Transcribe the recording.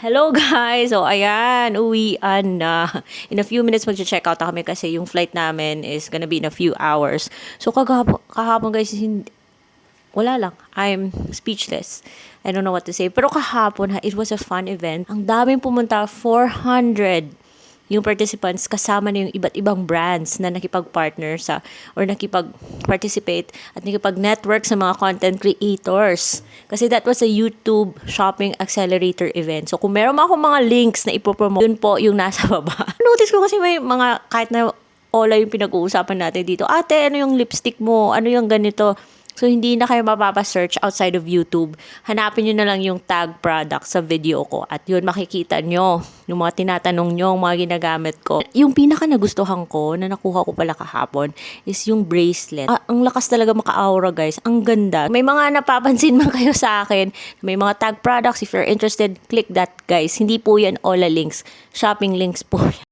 Hello guys! So ayan, uwian na. In a few minutes mag-check out na kami kasi yung flight namin is gonna be in a few hours. So kagahapon, kahapon guys, hindi, wala lang. I'm speechless. I don't know what to say. Pero kahapon ha, it was a fun event. Ang daming pumunta, 400 yung participants kasama na yung iba't ibang brands na nakipag-partner sa or nakipag-participate at nakipag-network sa mga content creators. Kasi that was a YouTube Shopping Accelerator event. So kung meron ako mga links na ipopromote, yun po yung nasa baba. Notice ko kasi may mga kahit na Ola yung pinag-uusapan natin dito. Ate, ano yung lipstick mo? Ano yung ganito? So, hindi na kayo mapapa-search outside of YouTube. Hanapin nyo na lang yung tag product sa video ko. At yun, makikita nyo yung mga tinatanong nyo, yung mga ginagamit ko. Yung pinaka nagustuhan ko, na nakuha ko pala kahapon, is yung bracelet. Ah, ang lakas talaga maka-aura, guys. Ang ganda. May mga napapansin man kayo sa akin, may mga tag products. If you're interested, click that, guys. Hindi po yan Ola links. Shopping links po.